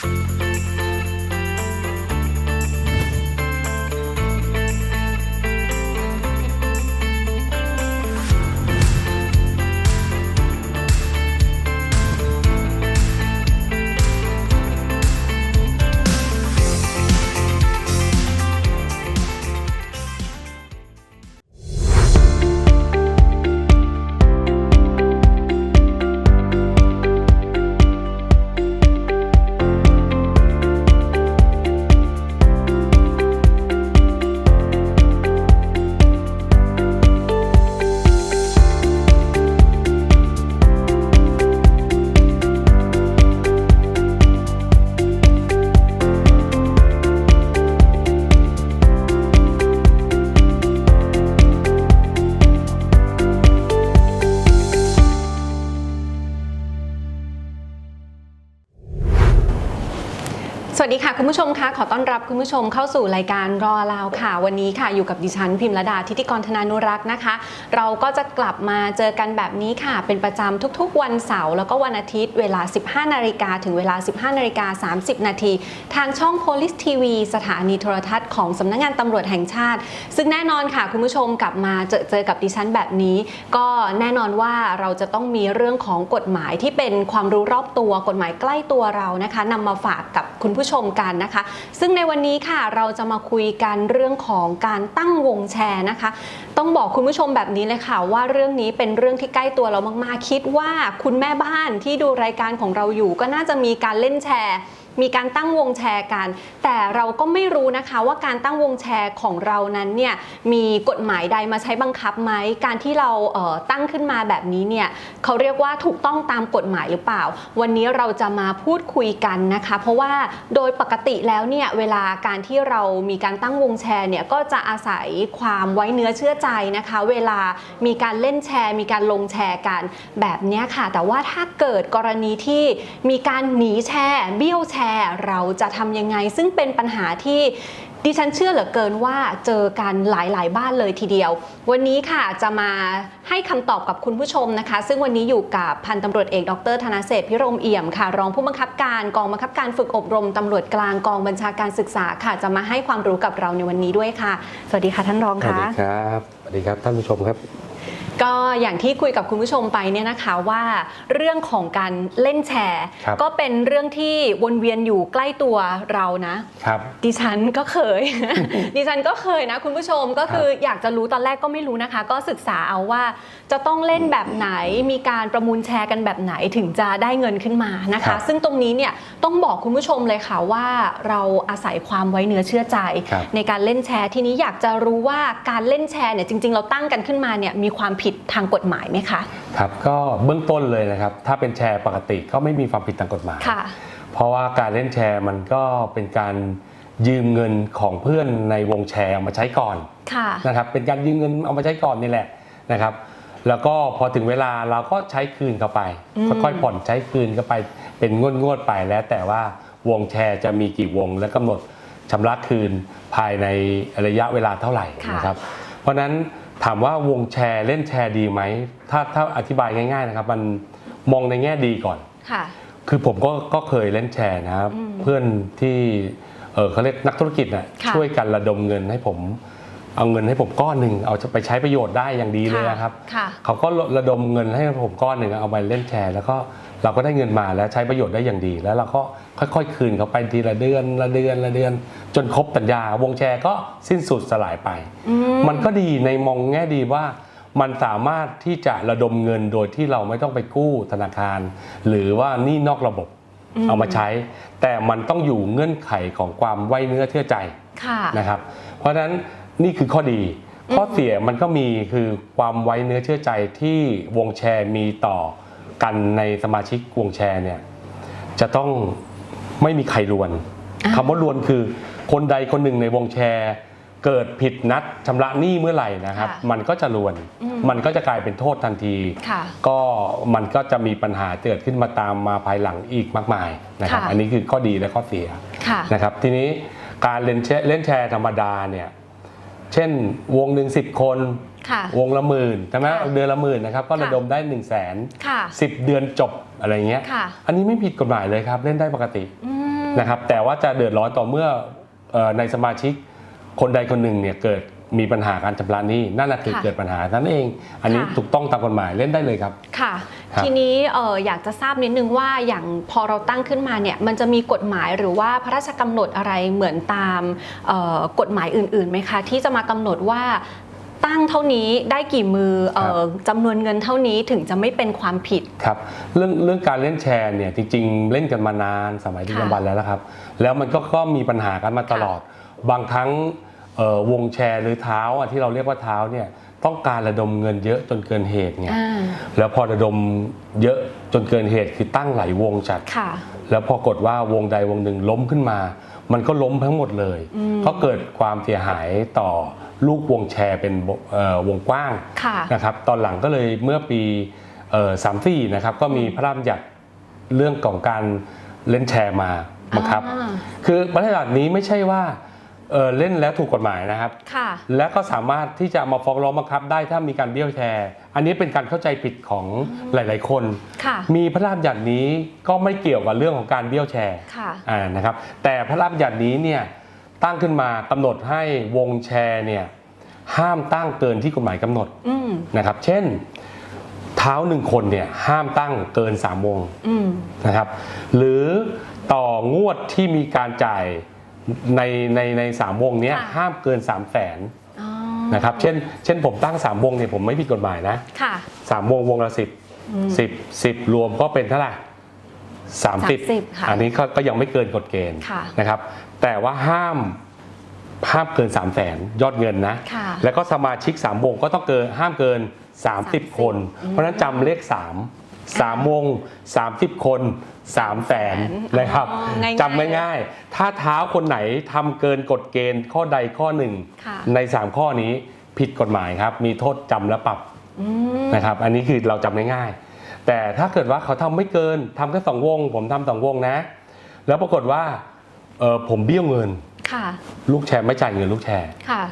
สวั คุณผู้ชมคะขอต้อนรับคุณผู้ชมเข้าสู่รายการรอลาวค่ะ วันนี้ค่ะอยู่กับดิฉันพิมระดาทิติกรธนานุรักษ์นะคะ เราก็จะกลับมาเจอกันแบบนี้ค่ะ เป็นประจำทุกๆ วันเสาร์แล้วก็วันอาทิตย์เวลา 15 นาฬิกาถึงเวลา 15 นาฬิกา 30 นาทีทางช่อง Police TV สถานีโทรทัศน์ของสำนักงานตำรวจแห่งชาติ ซึ่งแน่นอนค่ะคุณผู้ชมกลับมาเจอเจอกับดิฉันแบบนี้ ก็แน่นอนว่าเราจะต้องมีเรื่องของกฎหมายที่เป็นความรู้รอบตัวกฎหมายใกล้ตัวเรานะคะนำมาฝากกับคุณผู้ชมกันนะคะ ซึ่งในวันนี้ค่ะเราจะมาคุยกันเรื่องของการตั้งวงแชร์นะคะ ต้องบอกคุณผู้ชมแบบนี้เลยค่ะ ว่าเรื่องนี้เป็นเรื่องที่ใกล้ตัวเรามากๆ คิดว่าคุณแม่บ้านที่ดูรายการของเราอยู่ก็น่าจะมีการเล่นแชร์ มีการตั้งวงแชร์กัน แต่เราก็ไม่รู้นะคะว่าการตั้งวงแชร์ของเรานั้นเนี่ยมีกฎหมายใดมาใช้บังคับไหมการที่เราเตั้งขึ้นมาแบบนี้เนี่ยเขาเรียกว่าถูกต้องตามกฎหมายหรือเปล่า วันนี้เราจะมาพูดคุยกันนะคะ เพราะว่าโดยปกติแล้วเนี่ยเวลาการที่เรามีการตั้งวงแชร์เนี่ยก็จะอาศัยความไว้เนื้อเชื่อใจนะคะ เวลามีการเล่นแชร์ มีการลงแชร์กันแบบนี้ค่ะ แต่ว่าถ้าเกิดกรณีที่มีการหนีแชร์เบี้ยวแชร์เราจะทำยังไง ซึ่งเป็นปัญหาที่ดิฉันเชื่อเหลือเกินว่าเจอกันหลายๆ บ้านเลยทีเดียว วันนี้ค่ะจะมาให้คำตอบกับคุณผู้ชมนะคะ ซึ่งวันนี้อยู่กับพันตำรวจเอกดรธนเศรษพิรมเอี่ยมค่ะ รองผู้บังคับการกองบังคับการฝึกอบรมตำรวจกลางกองบัญชาการศึกษาค่ะ จะมาให้ความรู้กับเราในวันนี้ด้วยค่ะ สวัสดีค่ะท่านรองค่ะสวัสดีครับสวัสดีครับท่านผู้ชมครับ ก็อย่างที่คุยกับคุณผู้ชมไปเนี่ยนะคะว่าเรื่องของการเล่นแชร์ ครับก็เป็นเรื่องที่วนเวียนอยู่ใกล้ตัวเรานะ ครับดิฉันก็เคย ดิฉันก็เคยนะคุณผู้ชมก็คืออยากจะรู้ตอนแรกก็ไม่รู้นะคะ ก็ศึกษาเอาว่าจะต้องเล่นแบบไหนมีการประมูลแชร์กันแบบไหนถึงจะได้เงินขึ้นมานะครัคะ บซึ่งตรงนี้เนี่ยต้องบอกคุณผู้ชมเลยค่ะว่าเราอาศัยความไว้เนื้อเชื่อใจ ครับ ในการเล่นแชร์ทีนี้อยากจะรู้ว่าการเล่นแชร์เนี่ยจริง ๆ เราตั้งกันขึ้นมาเนี่ยมีความผิดทางกฎหมายไหมคะครับก็เบื้องต้นเลยนะครับ ถ้าเป็นแชร์ปกติก็ไม่มีความผิดทางกฎหมายค่ะ เพราะว่าการเล่นแชร์มันก็เป็นการยืมเงินของเพื่อนในวงแชร์เอามาใช้ก่อนค่ะนะครับเป็นการยืมเงินเอามาใช้ก่อนนี่แหละนะครับ แล้วก็พอถึงเวลาเราก็ใช้คืนเข้าไปอืมค่อยๆผ่อนใช้คืนเข้าไปเป็นงวดงวดๆไปแล้ว แต่ว่าวงแชร์จะมีกี่วงและกำหนดชำระคืนภายในระยะเวลาเท่าไหร่ค่ะนะครับ เพราะฉะนั้น ถามว่าวงแชร์เล่นแชร์ดีไหม ถ้าถ้าอธิบายง่าย ๆนะครับ มันมองในแง่ดีก่อน ค่ะ คือผมก็ก็เคยเล่นแชร์นะครับ อืมเพื่อนที่เออเขาเรียกนักธุรกิจน่ะค่ะช่วยกันระดมเงินให้ผม เอาเงินให้ผมก้อนหนึ่งเอาจะไปใช้ประโยชน์ได้อย่างดีเลยนะครับ ค่ะ เขาก็ระดมเงินให้ผมก้อนหนึ่งเอาไปเล่นแชร์ แล้วก็ เราก็ได้เงินมาแล้วใช้ประโยชน์ได้อย่างดี แล้วเราก็ค่อยๆ คืนเขาไปทีละเดือนละเดือนละเดือน จนครบสัญญาวงแชร์ก็สิ้นสุดสลายไปอืมมันก็ดีในมองแง่ดีว่า มันสามารถที่จะระดมเงินโดยที่เราไม่ต้องไปกู้ธนาคาร หรือว่าหนี่นอกระบบอืมเอามาใช้ แต่มันต้องอยู่เงื่อนไขของความไว้เนื้อเชื่อใจค่ะนะครับ เพราะฉะนั้นนี่คือข้อดีข้อเสียมันก็มีคือความไว้เนื้อเชื่อใจที่วงแชร์มีต่อ กันในสมาชิกวงแชร์เนี่ยจะต้องไม่มีใครลวนอ่าคำว่าลวนคือคนใดคนหนึ่งในวงแชร์ เกิดผิดนัดชำระหนี้เมื่อไหร่นะครับค่ะมันก็จะลวนอืมมันก็จะกลายเป็นโทษทันทีค่ะก็มันก็จะมีปัญหาเกิดขึ้นมาตามมาภายหลังอีกมากมายนะครับค่ะอันนี้คือข้อดีและข้อเสียค่ะนะครับ ทีนี้การเล่นแชร์เล่นแชร์ธรรมดาเนี่ย เช่นวงหนึ่งสิบคน ค่ะวงละหมื่นใช่ไหมค่ะเดือนละหมื่นนะครับก็ค่ะระดมได้1นึ่งแสนค่ะสิบเดือนจบอะไรเงี้ย ค่ะอันนี้ไม่ผิดกฎหมายเลยครับเล่นได้ปกติอืม นะครับแต่ว่าจะเดือดร้อนต่อเมื่อเอ่อในสมาชิกคนใดคนหนึ่งเนี่ยเกิดมีปัญหาการชำระหนี้นั่นแหละคือค่ะเกิดปัญหานั่นเอง อันนี้ค่ะ ถูกต้องตามกฎหมายเล่นได้เลยครับ ค่ะ ครับ ทีนี้เอออยากจะทราบนิดนึงว่าอย่างพอเราตั้งขึ้นมาเนี่ยมันจะมีกฎหมายหรือว่าพระราชกำหนดอะไรเหมือนตามเอ่อกฎหมายอื่นๆไหมคะ ที่จะมากำหนดว่า ตั้งเท่านี้ได้กี่มือเออจำนวนเงินเท่านี้ถึงจะไม่เป็นความผิด ครับเรื่องเรื่องการเล่นแชร์เนี่ยจริงๆ เล่นกันมานานสมัยที่ค่ะยบันแล้วนะครับ แล้วมันก็ก็มีปัญหากันมาตลอด บางครั้งเอ่อวงแชร์หรือเท้าอะที่เราเรียกว่าเท้าเนี่ยต้องการระดมเงินเยอะจนเกินเหตุเนี่ยอ่าแล้วพอระดมเยอะจนเกินเหตุคือตั้งหลายวงจัดค่ะแล้วพอกดว่าวงใดวงหนึ่งล้มขึ้นมา มันก็ล้มทั้งหมดเลยอืมก็เกิดความเสียหายต่อ ลูกวงแชร์เป็นวงเอ่อวงกว้างค่ะนะครับตอนหลังก็เลยเมื่อปีสามสี่อ34นะครับก็มีพระราชบัญญัติเรื่องของการเล่นแชร์มาบังคับอ่าคือพระราชบัญญัตินี้ไม่ใช่ว่าเอ่อเล่นแล้วถูกกฎหมายนะครับค่ะและก็สามารถที่จะมาฟ้องร้องบังคับ ได้ถ้ามีการเบี้ยวแชร์ อันนี้เป็นการเข้าใจผิดของหลาย ๆ คนค่ะมีพระราชบัญญัตินี้ก็ไม่เกี่ยวกับเรื่องของการเบี้ยวแชร์ค่ะอ่านะครับ แต่พระราชบัญญัตินี้เนี่ย ตั้งขึ้นมากำหนดให้วงแชร์เนี่ยห้ามตั้งเกินที่กฎหมายกำหนดอืมนะครับ เช่น เท้าหนึ่งคนเนี่ยห้ามตั้งเกิน 3 วงอืมนะครับ หรือต่องวดที่มีการจ่ายในในในสามวงเนี้ยค่ะห้ามเกิน3 0 0แสนอ๋อนะครับ เช่น เช่นผมตั้ง 3 วงเนี่ยผมไม่ผิดกฎหมายนะค่ะสามวงวงละสิบอืมสิบสิบรวมก็เป็นเท่าไหร่สามสิบ30ค่ะอันนี้ก็ก็ยังไม่เกินกฎเกณฑ์ค่ะนะครับ แต่ว่าห้ามห้ามเกิน 3 0 0แสนยอดเงินนะ ค่ะแล้วก็สมาชิก 3 วงก็ต้องเกินห้ามเกิน 30 คน เพราะฉะนั้นจำเลข 3 3 วง 30 คน 3 แสนนะครับอ๋อง่ายๆจำง่ายๆ ถ้าเท้าคนไหนทำเกินกฎเกณฑ์ข้อใดข้อหนึ่ง ค่ะ ใน 3 ข้อนี้ผิดกฎหมายครับ มีโทษจำและปรับ อืม นะครับอันนี้คือเราจำง่ายๆแต่ถ้าเกิดว่าเขาทำไม่เกินทำแค่สองวง ผมทำสองวงนะ แล้วปรากฏว่า เออผมเบี้ยวเงิน ค่ะ ลูกแชร์ไม่จ่ายเงินลูกแชร์ ค่ะ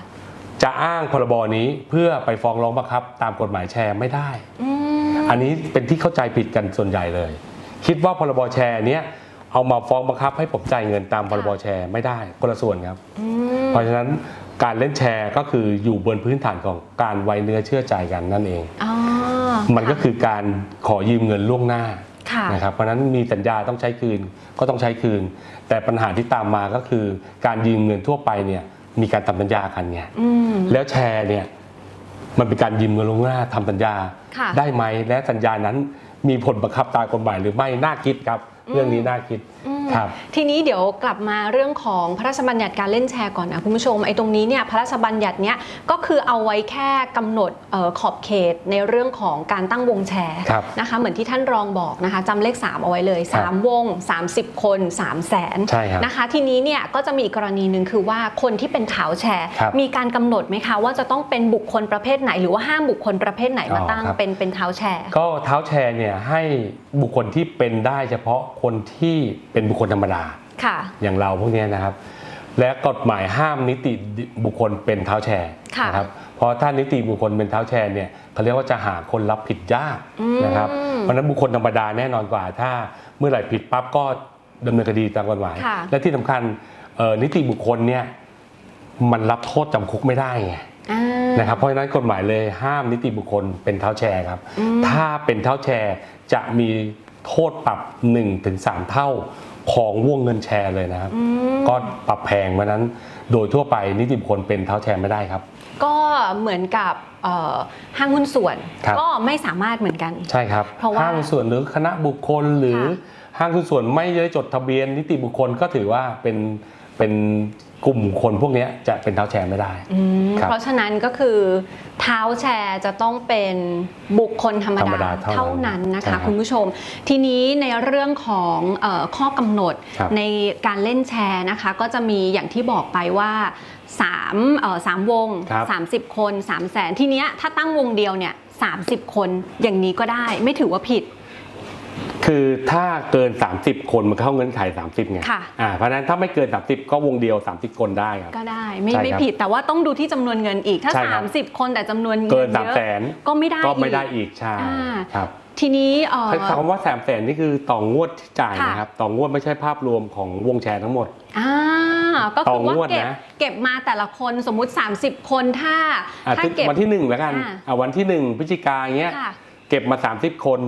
จะอ้างพรบนี้เพื่อไปฟ้องร้องบังคับ ตามกฎหมายแชร์ไม่ได้ อืมอันนี้เป็นที่เข้าใจผิดกันส่วนใหญ่เลย คิดว่าพรบแชร์เนี้ยเอามาฟ้องบังคับให้ผมจ่ายเงินตามพรบแชร์ไม่ได้คนละส่วนครับ อืมเพราะฉะนั้นการเล่นแชร์ก็คืออยู่บนพื้นฐานของการไว้เนื้อเชื่อใจกันนั่นเอง อ๋อมันก็คือการขอยืมเงินล่วงหน้าค่ะ นะครับเพราะฉะนั้นมีสัญญาต้องใช้คืนก็ต้องใช้คืน แต่ปัญหาที่ตามมาก็คือการยืมเงินทั่วไปเนี่ยมีการทำสัญญากันไงอืมแล้วแชร์เนี่ยมันเป็นการยืมเงินล่วงหน้าทำสัญญาค่ะได้ไหมและสัญญานั้นมีผลบังคับตามกฎหมายหรือไม่น่าคิดครับ เรื่องนี้น่าคิดอืม ครับทีนี้เดี๋ยวกลับมาเรื่องของพระราชบัญญัติการเล่นแชร์ก่อนนะคุณผู้ชมไอ้ตรงนี้เนี่ยพระราชบัญญัติเนี้ยก็คือเอาไว้แค่กำหนดเออขอบเขตในเรื่องของการตั้งวงแชร์ครับนะคะเหมือนที่ท่านรองบอกนะคะจำเลข 3 เอาไว้เลยครับ3วง 30 คน 3 0 0แสนใช่ครับนะคะทีนี้เนี่ยก็จะมีอีกกรณีหนึ่งคือว่าคนที่เป็นเท้าแชร์ครับมีการกำหนดไหมคะว่าจะต้องเป็นบุคคลประเภทไหน หรือว่าห้ามบุคคลประเภทไหนมาอ๋อตั้งครับเป็นเป็นเท้าแชร์ ก็เท้าแชร์เนี่ยให้บุคคลที่เป็นได้เฉพาะคนที่เป็นบุคคลธรรมดาค่ะ อย่างเราพวกเนี้ยนะครับ และกฎหมายห้ามนิติบุคคลเป็นเท้าแชร์ค่ะนะครับเพราะถ้านิติบุคคลเป็นเท้าแชร์เนี่ยเขาเรียกว่าจะหาคนรับผิดยากอืม นะครับเพราะฉะนั้นบุคคลธรรมดาแน่นอนกว่า ถ้าเมื่อไหร่ผิดปั๊บก็ดำเนินคดีตามกฎหมาย ค่ะและที่สำคัญเอ่อนิติบุคคลเนี่ยมันรับโทษจำคุกไม่ได้ไง อ่า นะครับเพราะฉะนั้นกฎหมายเลยห้ามนิติบุคคลเป็นเท้าแชร์ครับอืมถ้าเป็นเท้าแชร์จะมีโทษปรับ1-3เท่า ของวงเงินแชร์เลยนะครับอืมก็ปรับแพงเพราะฉะนั้นโดยทั่วไปนิติบุคคลเป็นเท้าแชร์ไม่ได้ครับ ก็เหมือนกับเอ่อห้างหุ้นส่วนครับก็ไม่สามารถเหมือนกัน ใช่ครับเพราะว่าห้างส่วนหรือคณะบุคคลหรือค่ะห้างหุ้นส่วนไม่ได้จดทะเบียนนิติบุคคลก็ถือว่าเป็น เป็นกลุ่มคนพวกเนี้ยจะเป็นเท้าแชร์ไม่ได้ อืมครับเพราะฉะนั้นก็คือเท้าแชร์จะต้องเป็นบุคคลธรรมธรรมดาดาเท่าเท่านั้นนะใช่ครัคะบคุณผู้ชม ทีนี้ในเรื่องของเออข้อกำหนดครับในการเล่นแชร์นะคะ ก็จะมีอย่างที่บอกไปว่า3เอ่อสามวง ครับ 30 คน3 0 0แสนทีเนี้ยถ้าตั้งวงเดียวเนี่ย30 คนอย่างนี้ก็ได้ไม่ถือว่าผิด คือถ้าเกิน 30 คนมันเข้าเงื่อนไข 30ไงค่ะ อ่าเพราะฉะนั้นถ้าไม่เกิน 30 ก็วงเดียว 30 คนได้ครับ ก็ได้ไม่ใช่ครับไม่ผิดแต่ว่าต้องดูที่จำนวนเงินอีกถ้า ใช่ครับ 30 คนแต่จำนวนเงิเกินเย3 0 0อะแสนก็ไม่ได้ก็ไม่ได้อีกอีกใช่อ่า ครับทีนี้เอ่อ คำว่าแสนแสนนี่คือต่องวดที่จ่ายค่ะ นะครับต่องวดไม่ใช่ภาพรวมของวงแชร์ทั้งหมด อ่าก็ต่คือองว่าวดเก็บนะ เก็บมาแต่ละคนสมมุติ 30 คนถ้าอะถ้าถึงเก็บ วันที่หนึ่งแล้วกันอ่า อะวันที่หนึ่งพฤศจิกาอย่างเงี้ย ค่ะ เก็บมา 30 คน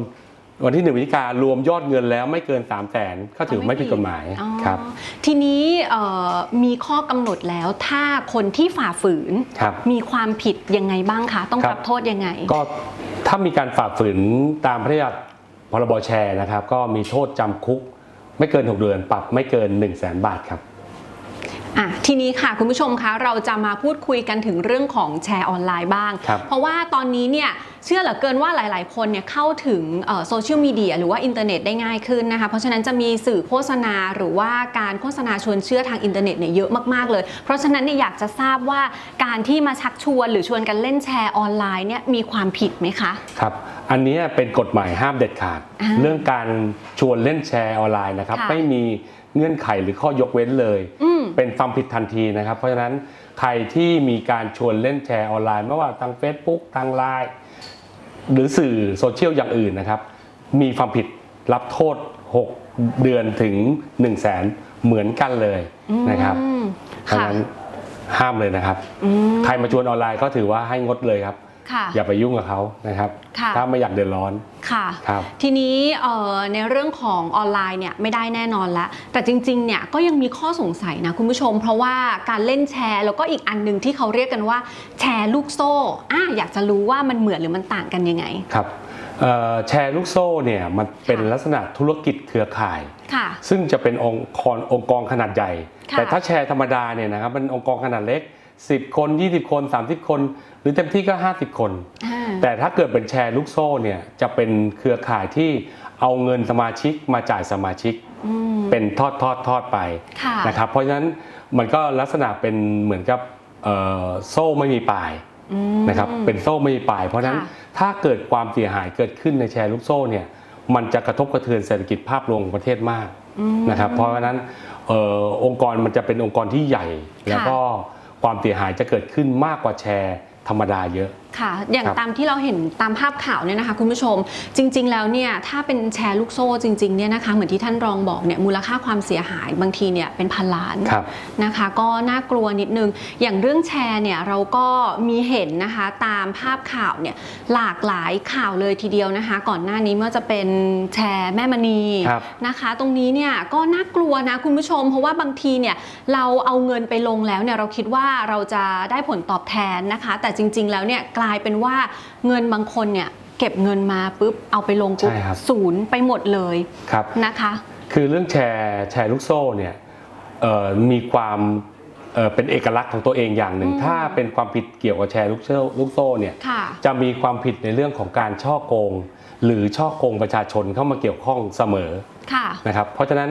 วันที่หนึ่งพฤศจิการวมยอดเงินแล้วไม่เกิน 3 0 0แสนก็ถือไม่ผิดกฎหมายอ๋อครับ ทีนี้เอ่อมีข้อกำหนดแล้วถ้าคนที่ฝ่าฝืน ครับมีความผิดยังไงบ้างคะ ต้องครับ รับโทษยังไง ก็ถ้ามีการฝ่าฝืนตามพระราชบัญญัติพรบแชร์นะครับ ก็มีโทษจำคุกไม่เกิน 6 เดือน ปรับไม่เกิน 1 0 0 0 0แบาทครับ อะทีนี้ค่ะคุณผู้ชมคะเราจะมาพูดคุยกันถึงเรื่องของแชร์ออนไลน์บ้าง ครับเพราะว่าตอนนี้เนี่ย เชื่อเหลือเกินว่าหลาย ๆ คนเนี่ยเข้าถึงโซเชียลมีเดียหรือว่าอินเทอร์เน็ตได้ง่ายขึ้นนะคะ เพราะฉะนั้นจะมีสื่อโฆษณาหรือว่าการโฆษณาชวนเชื่อทางอินเทอร์เน็ตเนี่ยเยอะมาก ๆ เลย เพราะฉะนั้นเนี่ยอยากจะทราบว่าการที่มาชักชวนหรือชวนกันเล่นแชร์ออนไลน์เนี่ยมีความผิดไหมคะ ครับ อันนี้เป็นกฎหมายห้ามเด็ดขาดอ่าเรื่องการชวนเล่นแชร์ออนไลน์นะครับค่ะไม่มีเงื่อนไขหรือข้อยกเว้นเลยอืมเป็นความผิดทันทีนะครับ เพราะฉะนั้น ใครที่มีการชวนเล่นแชร์ออนไลน์ไม่ว่าทาง Facebook ทางไลน์หรือสื่อโซเชียลอย่างอื่นนะครับ มีความผิดรับโทษ 6 เดือนถึง 1 0 0 0 0แสนเหมือนกันเลยนะครับอืมเพราะฉะค่ะนั้นห้ามเลยนะครับอืมใครมาชวนออนไลน์ก็ถือว่าให้งดเลยครับ ค่ะ อย่าไปยุ่งกับเขานะครับ ค่ะถ้าไม่อยากเดือดร้อนค่ะ ครับ ทีนี้เอ่อในเรื่องของออนไลน์เนี่ยไม่ได้แน่นอนแล้วแต่จริงๆเนี่ยก็ยังมีข้อสงสัยนะคุณผู้ชม เพราะว่าการเล่นแชร์ แล้วก็อีกอันหนึ่งที่เขาเรียกกันว่าแชร์ลูกโซ่อะอยากจะรู้ว่ามันเหมือนหรือมันต่างกันยังไง ครับเอ่อแชร์ลูกโซ่เนี่ยมันเป็นค่ะ ลักษณะธุรกิจเครือข่าย ค่ะ ซึ่งจะเป็นองค์กรองค์กรขนาดใหญ่ ค่ะแต่ถ้าแชร์ธรรมดาเนี่ยนะครับเป็นองค์กรขนาดเล็ก 10 คน 20 คน 30 คน หรือเต็มที่ก็ 50 คนอ่าแต่ถ้าเกิดเป็นแชร์ลูกโซ่เนี่ยจะเป็นเครือข่ายที่เอาเงินสมาชิกมาจ่ายสมาชิกอืมเป็นทอดทอดทอดไปค่ะนะครับเพราะฉะนั้นมันก็ลักษณะเป็นเหมือนกับเอ่อโซ่ไม่มีปลายอืมนะครับเป็นโซ่ไม่มีปลาย เพราะฉะนั้นค่ะถ้าเกิดความเสียหายเกิดขึ้นในแชร์ลูกโซ่เนี่ยมันจะกระทบกระเทือนเศรษฐกิจภาพรวมของประเทศมากอืมนะครับเพราะฉะนั้นเออองค์กรมันจะเป็นองค์กรที่ใหญ่ แล้วก็ความเสียหายจะเกิดขึ้นมากกว่าแชร์ ธรรมดาเยอะ ค่ะ อย่างครับตามที่เราเห็นตามภาพข่าวเนี่ยนะคะ คุณผู้ชม จริง ๆ แล้วเนี่ยถ้าเป็นแชร์ลูกโซ่จริงๆเนี่ยนะคะเหมือนที่ท่านรองบอกเนี่ยมูลค่าความเสียหายบางทีเนี่ยเป็นพันล้านครับนะคะ ก็น่ากลัวนิดนึง อย่างเรื่องแชร์เนี่ยเราก็มีเห็นนะคะตามภาพข่าวเนี่ยหลากหลายข่าวเลยทีเดียวนะคะ ก่อนหน้านี้เมื่อจะเป็นแชร์แม่มณีครับ นะคะ ตรงนี้เนี่ยก็น่ากลัวนะคุณผู้ชม เพราะว่าบางทีเนี่ยเราเอาเงินไปลงแล้วเนี่ยเราคิดว่าเราจะได้ผลตอบแทนนะคะ แต่จริง ๆ แล้วเนี่ยกลายเป็นว่าเงินบางคนเนี่ยเก็บเงินมาปุ๊บเอาไปลงปุ๊บใช่ครับ ศูนย์ไปหมดเลยครับ นะคะ คือเรื่องแชร์แชร์ลูกโซ่เนี่ยเอ่อมีความเอ่อเป็นเอกลักษณ์ของตัวเองอย่างหนึ่ง อืม ถ้าเป็นความผิดเกี่ยวกับแชร์ลูกโซ่ลูกโซ่เนี่ยค่ะ จะมีความผิดในเรื่องของการช่อโกง หรือช่อโกงประชาชนเข้ามาเกี่ยวข้องเสมอค่ะ นะครับเพราะฉะนั้น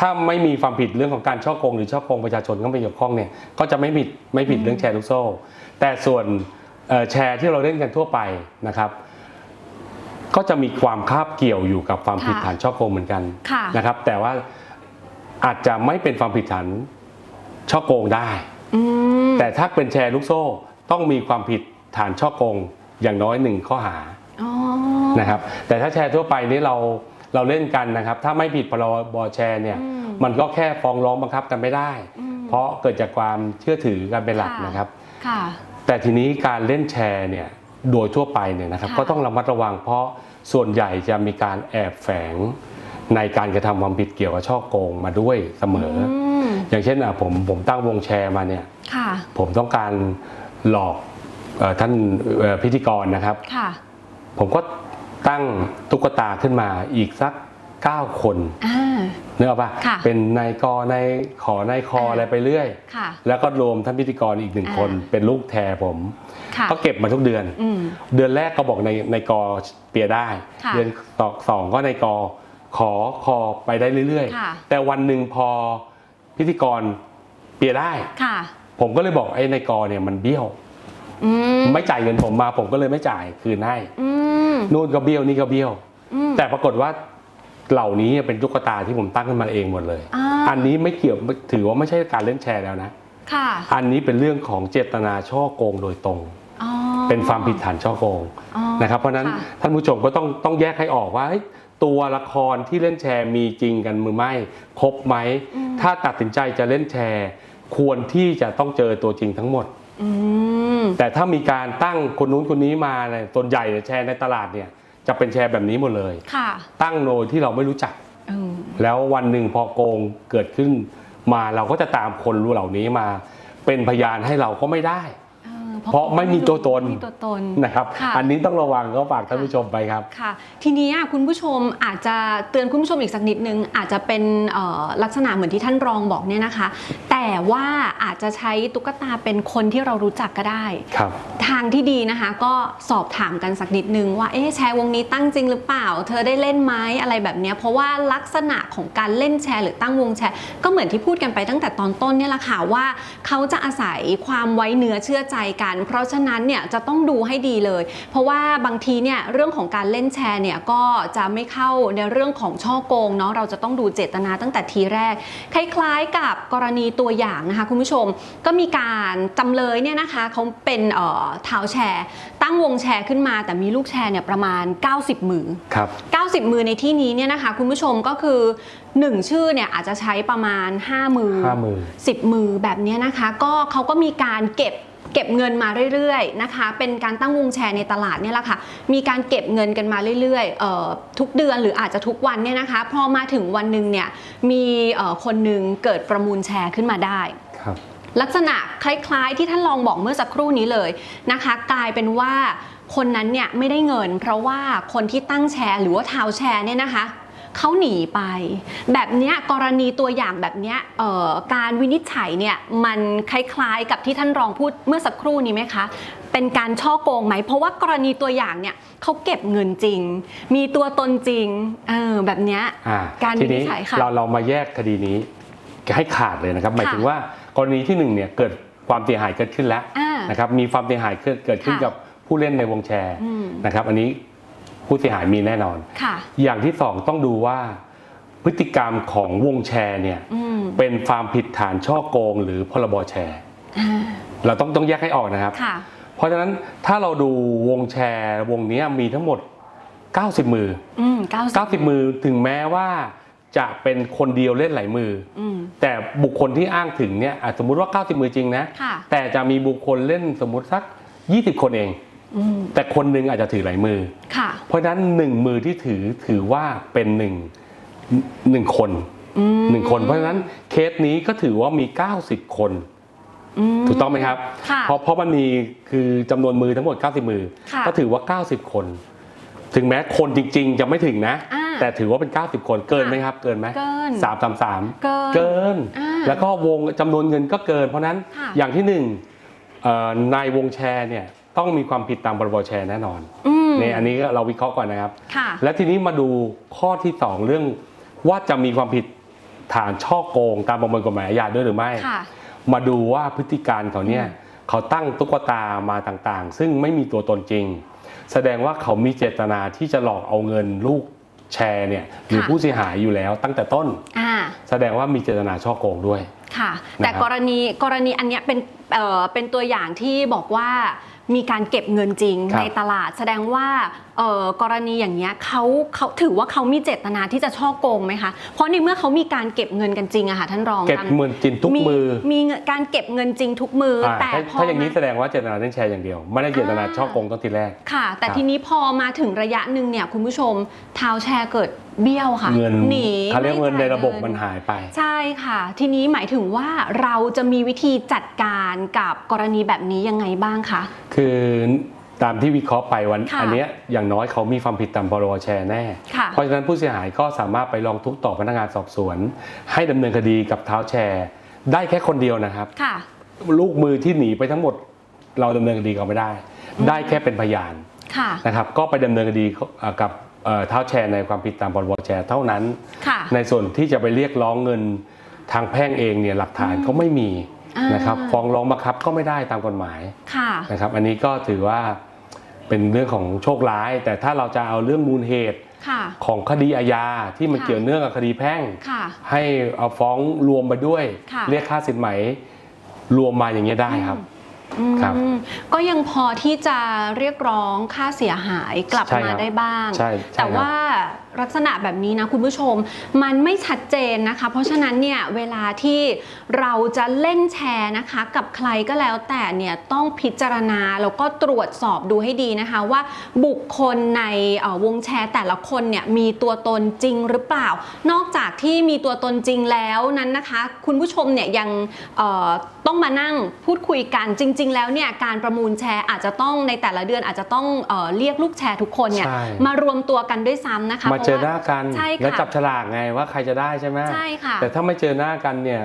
ถ้าไม่มีความผิดเรื่องของการช่อโกง หรือช่อโกงประชาชนเข้ามาเกี่ยวข้องเนี่ยก็จะไม่ผิดไม่ผิดเรื่องแชร์ลูกโซ่ แต่ส่วนเอ่อ แชร์ที่เราเล่นกันทั่วไปนะครับ ก็จะมีความคาบเกี่ยวอยู่กับความผิดค่ะฐานช่อโกงเหมือนกันค่ะนะครับ แต่ว่าอาจจะไม่เป็นความผิดฐานช่อโกงได้อืมแต่ถ้าเป็นแชร์ลูกโซ่ ต้องมีความผิดฐานช่อโกงอย่างน้อยหนึ่งข้อหาอ๋อนะครับ แต่ถ้าแชร์ทั่วไปนี้เราเราเล่นกันนะครับ ถ้าไม่ผิดพรบแชร์เนี่ยอืมมันก็แค่ฟ้องร้องบังคับกันไม่ได้อืมเพราะเกิดจากความเชื่อถือกันเป็นหลักค่ะนะครับ ค่ะ แต่ทีนี้การเล่นแชร์เนี่ยโดยทั่วไปเนี่ยนะครับค่ะก็ต้องระมัดระวังเพราะส่วนใหญ่จะมีการแอบแฝงในการกระทำความผิดเกี่ยวกับช่อโกงมาด้วยเสมออมอย่างเช่นอะผมผมตั้งวงแชร์มาเนี่ยค่ะผมต้องการหลอกเอ่อท่านเอ่อพิธีกรนะครับค่ะผมก็ตั้งตุ๊กตาขึ้นมาอีกสัก 9 คนอ่าเนื้ออกปะค่ะเป็นนายกนายขอนายคออ่า อะไรไปเรื่อย ค่ะแล้วก็รวมท่านพิธีกรอีกหนึ่งอ่าคนเป็นลูกแทรผม ค่ะก็เก็บมาทุกเดือน อืม เดือนแรกก็บอกในในกอเปียได้ ค่ะเดือนต่อสองก็ในกอขอคอไปได้เรื่อยค่ะ ๆ แต่วันหนึ่งพอพิธีกรเปียได้ ค่ะ ผมก็เลยบอกไอ้ในกอเนี่ยมันเบี้ยว อืมไม่จ่ายเงินผมมาผมก็เลยไม่จ่ายคืนให้อืมนู่นก็เบี้ยวนี่ก็เบี้ยว อืมแต่ปรากฏว่า เหล่านี้เป็นตุ๊กตาที่ผมตั้งขึ้นมาเองหมดเลย อ่า อันนี้ไม่เกี่ยวถือว่าไม่ใช่การเล่นแชร์แล้วนะ ค่ะอันนี้เป็นเรื่องของเจตนาช่อโกงโดยตรง อ๋อ เป็นความผิดฐานช่อโกงอ๋อนะครับ เพราะฉะนั้นค่ะ ท่านผู้ชมก็ต้องต้องแยกให้ออกว่าเฮ้ยตัวละครที่เล่นแชร์มีจริงกันมือไม่ครบไหม ถ้าตัดสินใจจะเล่นแชร์ ควรที่จะต้องเจอตัวจริงทั้งหมด อืม แต่ถ้ามีการตั้งคนนู้นคนนี้มาเนี่ยส่วนใหญ่เนี่ยแชร์ในตลาดเนี่ย จะเป็นแชร์แบบนี้หมดเลย ค่ะตั้งโดยที่เราไม่รู้จัก อืมแล้ววันหนึ่งพอโกงเกิดขึ้นมาเราก็จะตามคนรู้เหล่านี้มา เป็นพยานให้เราก็ไม่ได้ออ เพราะไม่มีตัวตนไม่มีตัวตนนะครับค่ะอันนี้ต้องระวังก็ฝากท่านผู้ชมไปครับค่ะ ทีนี้อะคุณผู้ชมอาจจะเตือนคุณผู้ชมอีกสักนิดนึง อาจจะเป็นเอ่อลักษณะเหมือนที่ท่านรองบอกเนี่ยนะคะ แต่ว่าอาจจะใช้ตุ๊กตาเป็นคนที่เรารู้จักก็ได้ครับทางที่ดีนะคะ ก็สอบถามกันสักนิดนึงว่าเอ๊ะแชร์วงนี้ตั้งจริงหรือเปล่า เธอได้เล่นไหมอะไรแบบเนี้ยเพราะว่าลักษณะของการเล่นแชร์ หรือตั้งวงแชร์ ก็เหมือนที่พูดกันไปตั้งแต่ตอนต้นเนี่ยแหละค่ะว่าเขาจะอาศัยความไว้เนื้อเชื่อใจกันเพราะฉะนั้นเนี่ยจะต้องดูให้ดีเลย เพราะว่าบางทีเนี่ยเรื่องของการเล่นแชร์เนี่ยก็จะไม่เข้าในเรื่องของช่อโกงเนาะเราจะต้องดูเจตนาตั้งแต่ทีแรก คล้ายๆกับกรณีตัวอย่างนะคะคุณผู้ชมก็มีการจำเลยเนี่ยนะคะเขาเป็นเอ่อเท้าแชร์ ตั้งวงแชร์ขึ้นมา แต่มีลูกแชร์เนี่ยประมาณ 90 มือ ครับ 90 มือในที่นี้เนี่ยนะคะคุณผู้ชมก็คือ 1 ชื่อเนี่ยอาจจะใช้ประมาณ 5 มือ ห้ามือ 10 มือแบบเนี้ยนะคะ ก็เขาก็มีการเก็บ เก็บเงินมาเรื่อยๆนะคะ เป็นการตั้งวงแชร์ในตลาดเนี่ยแหละค่ะ มีการเก็บเงินกันมาเรื่อยๆเอ่อทุกเดือนหรืออาจจะทุกวันเนี่ยนะคะ พอมาถึงวันหนึ่งเนี่ยมีเอ่อคนหนึ่งเกิดประมูลแชร์ขึ้นมาได้ครับลักษณะคล้ายๆ ที่ท่านลองบอกเมื่อสักครู่นี้เลยนะคะ กลายเป็นว่าคนนั้นเนี่ยไม่ได้เงิน เพราะว่าคนที่ตั้งแชร์ หรือว่าเท้าแชร์เนี่ยนะคะ เขาหนีไป แบบเนี้ยกรณีตัวอย่างแบบเนี้ยเอ่อการวินิจฉัยเนี่ยมันคล้ายๆกับที่ท่านรองพูดเมื่อสักครู่นี้ไหมคะเป็นการช่อโกงไหม เพราะว่ากรณีตัวอย่างเนี่ยเขาเก็บเงินจริง มีตัวตนจริงเออแบบเนี้ยอ่าการทีวินินี้จฉัยค่ะเราเรามาแยกคดีนี้ให้ขาดเลยนะครับ หมายถึงว่ากรณีที่หนึ่งเนี่ยเกิดความเสียหายเกิดขึ้นแล้วอ่านะครับมีความเสียหายเกิดเกิดขึ้นค่ะกับผู้เล่นในวงแชร์อืมนะครับ อันนี้ ผู้เสียหายมีแน่นอนค่ะอย่างที่สองต้องดูว่าพฤติกรรมของวงแชร์เนี่ยอืมเป็นความผิดฐานช่อโกง หรือพรบแชร์อ่าเราต้องต้องแยกให้ออกนะครับค่ะเพราะฉะนั้นถ้าเราดูวงแชร์วงเนี้ยมีทั้งหมด 90 มืออืมเก้าสิบ90 มือถึงแม้ว่าจะเป็นคนเดียวเล่นหลายมืออืมแต่บุคคลที่อ้างถึงเนี่ยอะสมมุติว่า 90 มือจริงนะค่ะแต่จะมีบุคคลเล่นสมมุติสัก 20 คนเองอืม แต่คนหนึงอาจจะถือหลายมือค่ะเพราะฉะนั้นหนึ่งมือที่ถือถือว่าเป็นหนึ่งหนึ่งคนอืมหนึ่งคน เพราะฉะนั้นเคสนี้ก็ถือว่ามี 90 คนมถูกต้องไหมครับค่ะเพราะเพราะมันมีคือจำนวนมือทั้งหมด 90 มือค่ะก็ถือว่า 90 คน ถึงแม้คนจริง ๆ จะไม่ถึงนะอ่าแต่ถือว่าเป็น 90 คนเกินไหมครับ เกินไหมเกินสามสามสามเกินเกินอ่าแล้วก็วงจำนวนเงินก็เกิน เพราะฉะนั้นค่ะอย่างที่หนึ่งเอ่อนายวงแชร์เนี่ย ต้องมีความผิดตามพรบแชร์แน่นอนอืมนี่อันนี้เราวิเคราะห์ก่อนนะครับค่ะและทีนี้มาดูข้อที่ 2 เรื่องว่าจะมีความผิดฐานช่อโกงตามประมวลกฎหมายอาญาด้วยหรือไม่ค่ะมาดูว่าพฤติการเขาเนี่ยอืมเขาตั้งตุ๊กตามาต่างๆ ซึ่งไม่มีตัวตนจริง แสดงว่าเขามีเจตนาที่จะหลอกเอาเงินลูกแชร์เนี่ยหรือผู้เสียหายอยู่แล้วตั้งแต่ต้นอ่าแสดงว่ามีเจตนาช่อโกงด้วย ค่ะนะครับแต่กรณีกรณีอันเนี้ยเป็นเอ่อเป็นตัวอย่างที่บอกว่า มีการเก็บเงินจริงครับในตลาด แสดงว่าเอ่อกรณีอย่างเงี้ยเขาเขาถือว่าเขามีเจตนาที่จะช่อโกงไหมคะ เพราะในเมื่อเขามีการเก็บเงินกันจริงอะค่ะท่านรองเก็บตามเงินจริงทุกมือ มีเงินการเก็บเงินจริงทุกมือออ่าแต่ถ้าพอถ้าอย่างนี้มแสดงว่าเจตนาเล่นแชร์อย่างเดียว ไม่ได้เจตนาอ่า ช่อโกงตั้งทีแรก ค่ะ แต่ครับ ทีนี้พอมาถึงระยะหนึ่งเนี่ยคุณผู้ชมเท้าแชร์เกิด เบี้ยวค่ะเงินหนีเขาเรียกไม่เงินในจ่ายระบบมันหายไป ใช่ค่ะ ทีนี้หมายถึงว่าเราจะมีวิธีจัดการกับกรณีแบบนี้ยังไงบ้างคะคือตามที่วิเคราะห์ไปวันค่ะอันเนี้ยอย่างน้อยเขามีความผิดตามพรบแชร์แน่ค่ะเพราะฉะนั้นผู้เสียหายก็สามารถไปร้องทุกข์ต่อพนักงานสอบสวน ให้ดำเนินคดีกับเท้าแชร์ ได้แค่คนเดียวนะครับค่ะลูกมือที่หนีไปทั้งหมด เราดำเนินคดีเขาไม่ได้ ได้แค่เป็นพยานค่ะนะครับ ก็ไปดำเนินคดีเอ่อกับ เอ่อเท้าแชร์ในความผิดตามพรบแชร์เท่านั้นค่ะในส่วนที่จะไปเรียกร้องเงินทางแพ่งเองเนี่ยหลักฐานก็ไม่มีอ่านนะครับฟ้องร้องบังคับก็ไม่ได้ตามกฎหมายค่ะนะครับ อันนี้ก็ถือว่าเป็นเรื่องของโชคร้าย แต่ถ้าเราจะเอาเรื่องมูลเหตุค่ะของคดีอาญาที่มันค่ะเกี่ยวเนื่องกับคดีแพ่งค่ะให้เอาฟ้องรวมไปด้วยค่ะเรียกค่าสินไหมรวมมาอย่างเงี้ยได้ครับ ออืมครับก็ยังพอที่จะเรียกร้องค่าเสียหายกลับใช่มาครับได้บ้าง ใช่ใช่แต่ครับว่า ลักษณะแบบนี้นะคุณผู้ชม มันไม่ชัดเจนนะคะ เพราะฉะนั้นเนี่ยเวลาที่เราจะเล่นแชร์นะคะ กับใครก็แล้วแต่เนี่ยต้องพิจารณาแล้วก็ตรวจสอบดูให้ดีนะคะว่าบุคคลในเอ่อวงแชร์แต่ละคนเนี่ยมีตัวตนจริงหรือเปล่า นอกจากที่มีตัวตนจริงแล้วนั้นนะคะ คุณผู้ชมเนี่ยยังเอ่อต้องมานั่งพูดคุยกันจริง ๆ แล้วเนี่ยการประมูลแชร์อาจจะต้องในแต่ละเดือนอาจจะต้องเอ่อเรียกลูกแชร์ทุกคนเนี่ยใช่มารวมตัวกันด้วยซ้ำนะคะมาเจอหน้ากันใช่ค่ะ แล้วจับฉลากไงว่าใครจะได้ใช่ไหมใช่ค่ะแต่ถ้าไม่เจอหน้ากันเนี่ย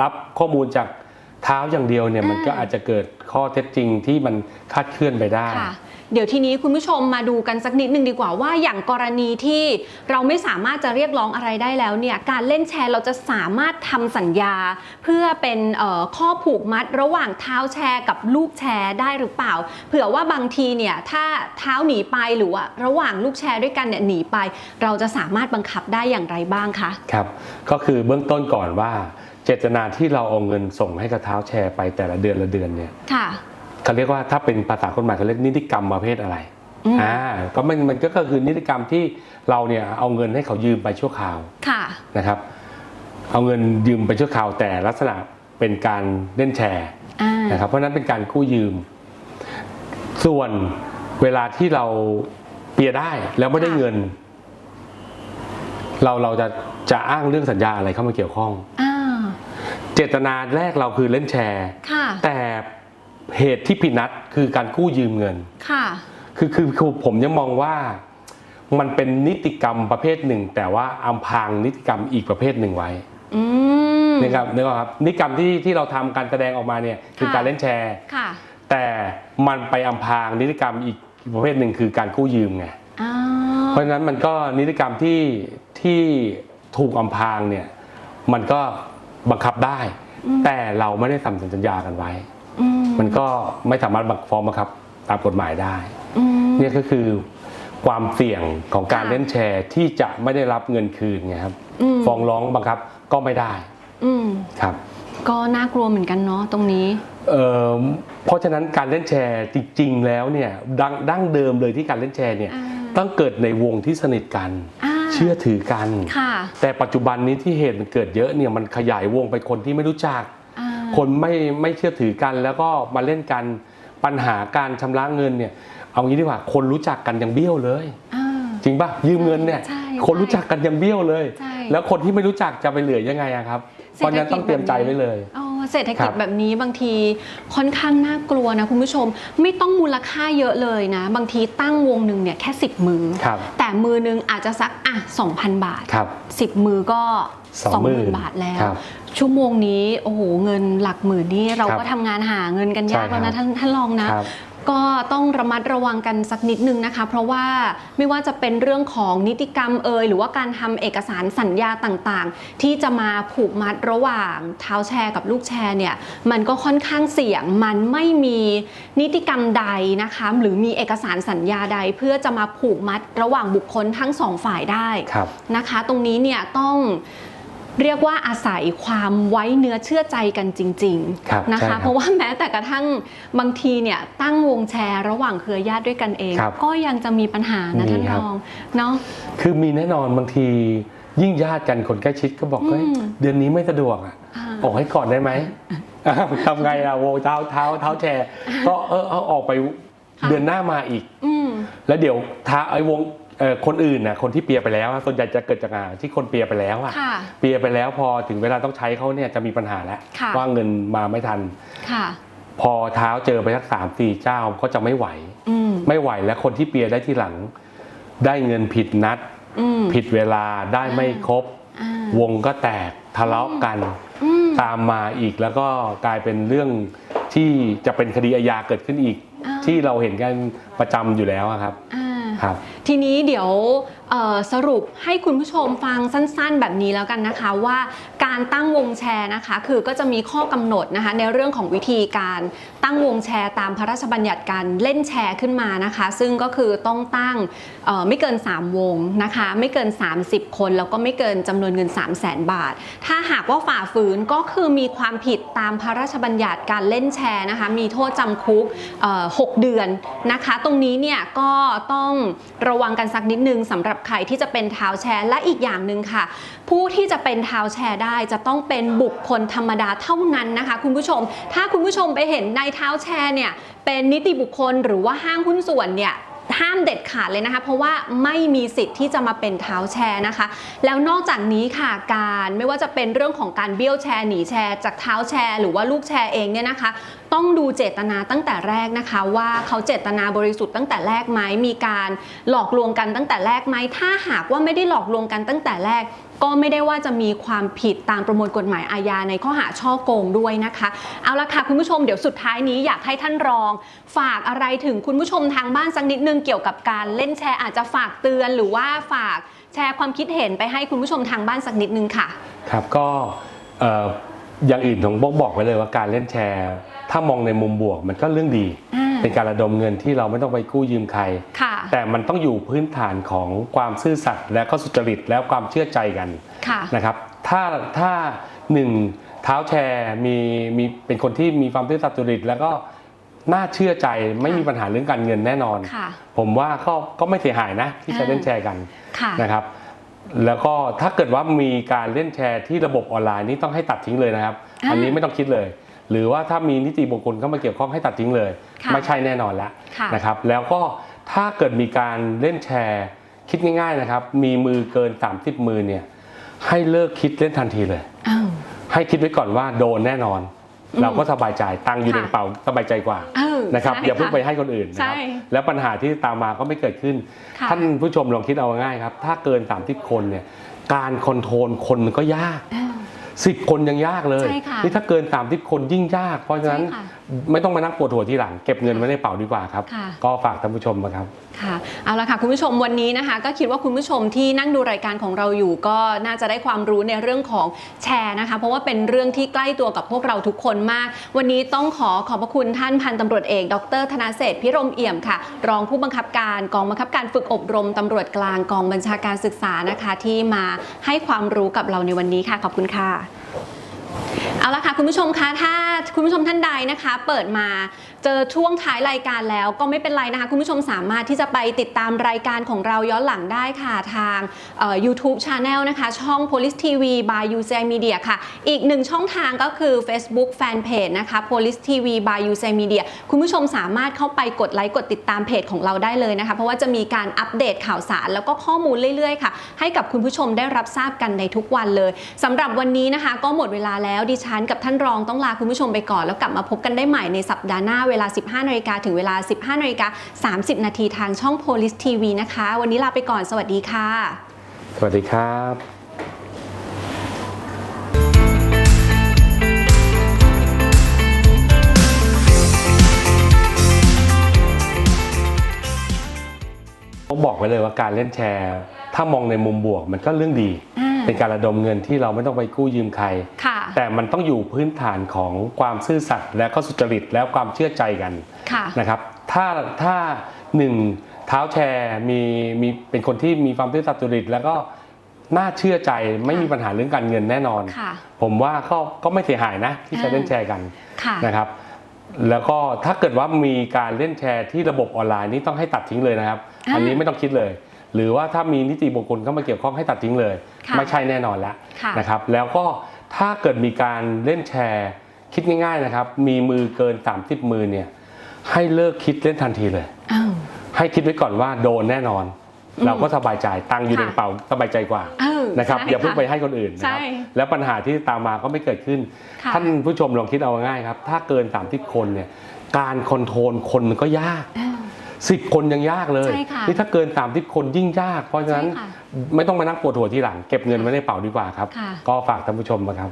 รับข้อมูลจากเท้าอย่างเดียวเนี่ยมันก็อ่าอาจจะเกิดข้อเท็จจริงที่มันคลาดเคลื่อนไปได้ ค่ะ เดี๋ยวทีนี้คุณผู้ชมมาดูกันสักนิดนึงดีกว่าว่าอย่างกรณีที่เราไม่สามารถจะเรียกร้องอะไรได้แล้วเนี่ยการเล่นแชร์เราจะสามารถทำสัญญา เพื่อเป็นเอ่อข้อผูกมัดระหว่างเท้าแชร์กับลูกแชร์ได้หรือเปล่า เผื่อว่าบางทีเนี่ยถ้าเท้าหนีไปหรือว่าระหว่างลูกแชร์ด้วยกันเนี่ยหนีไป เราจะสามารถบังคับได้อย่างไรบ้างคะครับก็คือเบื้องต้นก่อนว่า เจตนาที่เราเอาเงินส่งให้กับเท้าแชร์ไปแต่ละเดือนละเดือนเนี่ยค่ะ เขาเรียกว่าถ้าเป็นภาษากฎหมายเขาเรียกนิติกรรมประเภทอะไรอืมอ่าก็มันมันก็คือนิติกรรมที่เราเนี่ยเอาเงินให้เขายืมไปชั่วคราวค่ะนะครับ เอาเงินยืมไปชั่วคราวแต่ลักษณะเป็นการเล่นแชร์อ่านะครับเพราะฉะนั้นเป็นการกู้ยืม ส่วนเวลาที่เราเปียร์ได้แล้วไม่ได้เงิน เราเราจะจะอ้างเรื่องสัญญาอะไรเข้ามาเกี่ยวข้องอ่าเจตนาแรกเราคือเล่นแชร์ค่ะแต่ เหตุที่ผิดนัดคือการกู้ยืมเงิน ค่ะ คือคือคือผมยังมองว่ามันเป็นนิติกรรมประเภทหนึ่ง แต่ว่าอำพรางนิติกรรมอีกประเภทหนึ่งไว้อืมนะครับนึกออกครับนิติกรรมที่ที่เราทำการแสดงออกมาเนี่ยคือค่ะการเล่นแชร์ ค่ะแต่มันไปอำพรางนิติกรรมอีกประเภทหนึ่งคือการกู้ยืมไงอ่าเพราะฉะนั้นมันก็นิติกรรมที่ที่ถูกอำพรางเนี่ยมันก็บังคับได้ แต่เราไม่ได้ทำสัญญากันไว้อื มมันก็ไม่สามารถบังฟ้องบังคับตามกฎหมายได้อืมเนี่ยก็คือความเสี่ยงของการค่ะเล่นแชร์ที่จะไม่ได้รับเงินคืนไงครับอืมฟ้องร้องบังคับก็ไม่ได้อืมครับ ก็น่ากลัวเหมือนกันเนาะตรงนี้เอ่อเพราะฉะนั้นการเล่นแชร์จริง ๆ แล้วเนี่ยดังดั้งเดิมเลยที่การเล่นแชร์เนี่ยอ่าต้องเกิดในวงที่สนิทกันอ่าเชื่อถือกันค่ะแต่ปัจจุบันนี้ที่เหตุมันเกิดเยอะเนี่ยมันขยายวงไปคนที่ไม่รู้จักอ่า คนไม่ไม่เชื่อถือกันแล้วก็มาเล่นกันปัญหาการชำระเงินเนี่ย เอางี้ดีกว่าคนรู้จักกันยังเบี้ยวเลยอ่าจริงป่ะยืมเงินเนี่ยใช่คนรู้จักกันยังเบี้ยวเลยใช่แล้วคนที่ไม่รู้จักจะไปเหลือยังไงอะครับเพราะฉะนั้นต้องเตรียมใจไว้เลยอ๋อเศรษฐคกิรัจบแบบนี้บางทีค่อนข้างน่ากลัวนะคุณผู้ชม ไม่ต้องมูลค่าเยอะเลยนะ บางทีตั้งวงหนึ่งเนี่ยแค่ 10 มือครับแต่มือหนึงอาจจะสักอะ2,000 บาทครับ10 มือก็ 20,000 20,000บาทแล้วครับ ชั่วโมงนี้โอ้โหเงินหลักหมื่นนี่เราครับก็ทำงานหาเงินกันยากใช่ครับแล้วนะท่านท่านลองนะครับก็ต้องระมัดระวังกันสักนิดนึงนะคะ เพราะว่าไม่ว่าจะเป็นเรื่องของนิติกรรมเอยหรือว่าการทำเอกสารสัญญาต่างๆ ที่จะมาผูกมัดระหว่างเท้าแชร์กับลูกแชร์เนี่ยมันก็ค่อนข้างเสี่ยงมันไม่มีนิติกรรมใดนะคะหรือมีเอกสารสัญญาใด เพื่อจะมาผูกมัดระหว่างบุคคลทั้งสองฝ่ายได้ครับนะคะ ตรงนี้เนี่ยต้อง เรียกว่าอาศัยความไว้เนื้อเชื่อใจกันจริงครับๆนะใช่ครัคะบเพราะว่าแม้แต่กระทั่งบางทีเนี่ยตั้งวงแชร์ระหว่างเครือญาติด้วยกันเองครับก็ยังจะมีปัญหานะมีท่านครับรองเนาะคือมีแน่นอนบางทียิ่งญาติกันคนใกล้ชิดก็บอกอืมเฮ้ยเดือนนี้ไม่สะดวกอะอ่าออกให้ก่อนได้ไหมทำไงล่ะโวเท้าเท้าเท้าแชร์ก็เออเอาออกไปค่ะเดือนหน้ามาอีกอืมแล้วเดี๋ยวท้าไอ้วง เอ่อคนอื่นน่ะคนที่เปียไปแล้วอะส่วนใหญ่จะเกิดจากอ่าที่คนเปียไปแล้วอะค่ะ เปียไปแล้วพอถึงเวลาต้องใช้เขาเนี่ยจะมีปัญหาแล้วค่ะ ว่าเงินมาไม่ทัน ค่ะ พอเท้าเจอไปสักสามสี่เจ้าก็จะไม่ไหว อืมไม่ไหวแล้วคนที่เปียได้ที่หลัง ได้เงินผิดนัด อืม ผิดเวลาได้ไม่ครบ อ่าวงก็แตกทะเลาะกัน อืมตามมาอีกแล้วก็กลายเป็นเรื่องที่จะเป็นคดีอาญาเกิดขึ้นอีก อ่าที่เราเห็นกันประจำอยู่แล้วอะครับ อ่า ครับ ทีนี้เดี๋ยวสรุปให้คุณผู้ชมฟังสั้น ๆ แบบนี้แล้วกันนะคะว่า การตั้งวงแชร์นะคะ คือก็จะมีข้อกำหนดนะคะในเรื่องของวิธีการตั้งวงแชร์ ตามพระราชบัญญัติการเล่นแชร์ขึ้นมานะคะ ซึ่งก็คือต้องตั้งไม่เกิน 3 วงนะคะ ไม่เกิน 30 คน แล้วก็ไม่เกินจำนวนเงิน 3 0 0แสนบาท ถ้าหากว่าฝ่าฝืนก็คือมีความผิดตามพระราชบัญญัติการเล่นแชร์นะคะ มีโทษจำคุก 6 เดือนนะคะ ตรงนี้เนี่ยก็ต้องระวังกันสักนิดนึงสำหรับใครที่จะเป็นเท้าแชร์และอีกอย่างหนึ่งค่ะ ผู้ที่จะเป็นเท้าแชร์ได้จะต้องเป็นบุคคลธรรมดาเท่านั้นนะคะ คุณผู้ชม ถ้าคุณผู้ชมไปเห็นในเท้าแชร์เนี่ยเป็นนิติบุคคลหรือว่าห้างหุ้นส่วนเนี่ยห้ามเด็ดขาดเลยนะคะ เพราะว่าไม่มีสิทธิ์ที่จะมาเป็นเท้าแชร์นะคะ แล้วนอกจากนี้ค่ะการไม่ว่าจะเป็นเรื่องของการเบี้ยวแชร์หนีแชร์จากเท้าแชร์ หรือว่าลูกแชร์เองเนี่ยนะคะ ต้องดูเจตนาตั้งแต่แรกนะคะ ว่าเขาเจตนาบริสุทธิ์ตั้งแต่แรกไหมมีการหลอกลวงกันตั้งแต่แรกไหมถ้าหากว่าไม่ได้หลอกลวงกันตั้งแต่แรก ก็ไม่ได้ว่าจะมีความผิดตามประมวลกฎหมายอาญาในข้อหาช่อโกงด้วยนะคะ เอาละค่ะคุณผู้ชมเดี๋ยวสุดท้ายนี้อยากให้ท่านรอง ฝากอะไรถึงคุณผู้ชมทางบ้านสักนิดนึงเกี่ยวกับการเล่นแชร์อาจจะฝากเตือนหรือว่าฝากแชร์ความคิดเห็นไปให้คุณผู้ชมทางบ้านสักนิดนึงค่ะ ครับก็เอ่ออย่างอื่นผมบอกบอกไว้เลยว่าการเล่นแชร์ ถ้ามองในมุมบวกมันก็เรื่องดีอ่าเป็นการระดมเงินที่เราไม่ต้องไปกู้ยืมใครค่ะแต่มันต้องอยู่พื้นฐานของความซื่อสัตย์และก็สุจริตแล้วความเชื่อใจกันค่ะนะครับถ้าถ้าหนึ่งเท้าแชร์มีมีเป็นคนที่มีความซื่อสัตย์สุจริตแล้วก็น่าเชื่อใจไม่มีปัญหาเรื่องการเงินแน่นอนค่ะผมว่าก็ก็ไม่เสียหายนะที่จะอ่าเล่นแชร์กันค่ะนะครับแล้วก็ถ้าเกิดว่ามีการเล่นแชร์ที่ระบบออนไลน์นี่ต้องให้ตัดทิ้งเลยนะครับอ่าอันนี้ไม่ต้องคิดเลย หรือว่าถ้ามีนิติบุคคลเข้ามาเกี่ยวข้องให้ตัดทิ้งเลย ค่ะไม่ใช่แน่นอนแล้วค่ะ นะครับ แล้วก็ถ้าเกิดมีการเล่นแชร์คิดง่ายๆนะครับ มีมือเกิน 30 มือเนี่ยให้เลิกคิดเล่นทันทีเลย อ้าว ให้คิดไว้ก่อนว่าโดนแน่นอน อืมเราก็สบายใจตังค์อยู่ในค่ะกระเป๋าสบายใจกว่าเออนะครับใช่อย่าเพิ่งค่ะไปให้คนอื่นนะครับใช่แล้วปัญหาที่ตามมาก็ไม่เกิดขึ้น ค่ะ ท่านผู้ชมลองคิดเอาง่ายๆครับ ถ้าเกิน 30 คนเนี่ยการคอนโทรลคนมันก็ยาก อ้าว 10 คนยังยากเลย ใช่ค่ะนี่ถ้าเกิน 30 คนยิ่งยาก เพราะฉะนั้นใช่ค่ะ ไม่ต้องมานั่งปวดหัวทีหลัง เก็บเงินไว้ในกระเป๋าดีกว่าครับ ค่ะ ก็ฝากท่านผู้ชมนะครับ ค่ะเอาละค่ะคุณผู้ชมวันนี้นะคะ ก็คิดว่าคุณผู้ชมที่นั่งดูรายการของเราอยู่ ก็น่าจะได้ความรู้ในเรื่องของแชร์นะคะ เพราะว่าเป็นเรื่องที่ใกล้ตัวกับพวกเราทุกคนมาก วันนี้ต้องขอขอบพระคุณท่านพันตำรวจเอกดรธนาเศรษฐ์พิรมเอี่ยมค่ะ รองผู้บังคับการกองบังคับการฝึกอบรมตำรวจกลางกองบัญชาการศึกษานะคะ ที่มาให้ความรู้กับเราในวันนี้ค่ะ ขอบคุณค่ะ เอาละค่ะคุณผู้ชมคะถ้าคุณผู้ชมท่านใดนะคะ เปิดมา เจอช่วงท้ายรายการแล้วก็ไม่เป็นไรนะคะ คุณผู้ชมสามารถที่จะไปติดตามรายการของเราย้อนหลังได้ค่ะทาง YouTube Channel นะคะ ช่อง Police TV by u c i Media ค่ะ อีกหนึ่งช่องทางก็คือ Facebook Fanpage นะคะ Police TV by u c i Media คุณผู้ชมสามารถเข้าไปกดไลค์กดติดตามเพจของเราได้เลยนะคะ เพราะว่าจะมีการอัปเดตข่าวสารแล้วก็ข้อมูลเรื่อยๆค่ะ ให้กับคุณผู้ชมได้รับทราบกันในทุกวันเลยสำหรับวันนี้นะคะ ก็หมดเวลาแล้วดิฉันกับท่านรองต้องลาคุณผู้ชมไปก่อนแล้วกลับมาพบกันได้ใหม่ในสัปดาห์หน้าเวลา 15นาฬิกาถึงเวลา 15นาฬิกา30 นาทีทางช่อง Police TV นะคะ วันนี้ลาไปก่อนสวัสดีค่ะ สวัสดีครับผมบอกไว้เลยว่าการเล่นแชร์ ถ้ามองในมุมบวกมันก็เรื่องดี เป็นการระดมเงินที่เราไม่ต้องไปกู้ยืมใครค่ะแต่มันต้องอยู่พื้นฐานของความซื่อสัตย์และก็สุจริตแล้วความเชื่อใจกันค่ะนะครับ ถ้าถ้าหนึ่งเท้าแชร์มีมีเป็นคนที่มีความซื่อสัตย์สุจริต แล้วก็น่าเชื่อใจไม่มีปัญหาเรื่องการเงินแน่นอนค่ะผมว่าก็ก็ไม่เสียหายนะที่จะอ่าเล่นแชร์กันค่ะนะครับ แล้วก็ถ้าเกิดว่ามีการเล่นแชร์ที่ระบบออนไลน์นี่ต้องให้ตัดทิ้งเลยนะครับอ่าอันนี้ไม่ต้องคิดเลย หรือว่าถ้ามีนิติบุคคลเข้ามาเกี่ยวข้องให้ตัดทิ้งเลยค่ะไม่ใช่แน่นอนแล้วค่ะนะครับ แล้วก็ถ้าเกิดมีการเล่นแชร์ คิดง่ายๆนะครับ มีมือเกิน 30 มือเนี่ยให้เลิกคิดเล่นทันทีเลยอ้าวให้คิดไว้ก่อนว่าโดนแน่นอนอืมเราก็สบายใจตังค์อยู่ในค่ะกระเป๋าสบายใจกว่าเออนะครับใช่อย่าเพิ่งค่ะไปให้คนอื่นนะครับใช่แล้วปัญหาที่ตามมาก็ไม่เกิดขึ้นค่ะท่านผู้ชมลองคิดเอาง่ายๆครับ ถ้าเกิน 30 คนเนี่ยการคอนโทรลคนมันก็ยากอ้าว สิบคนยังยากเลยนี่ถ้าเกินสามทิศคนยิ่งยาก เพราะฉะนั้นไม่ต้องมานั่งปวดหัวทีหลัง เก็บเงินไว้ในเป๋าดีกว่าครับก็ฝากท่านผู้ชมนะครับ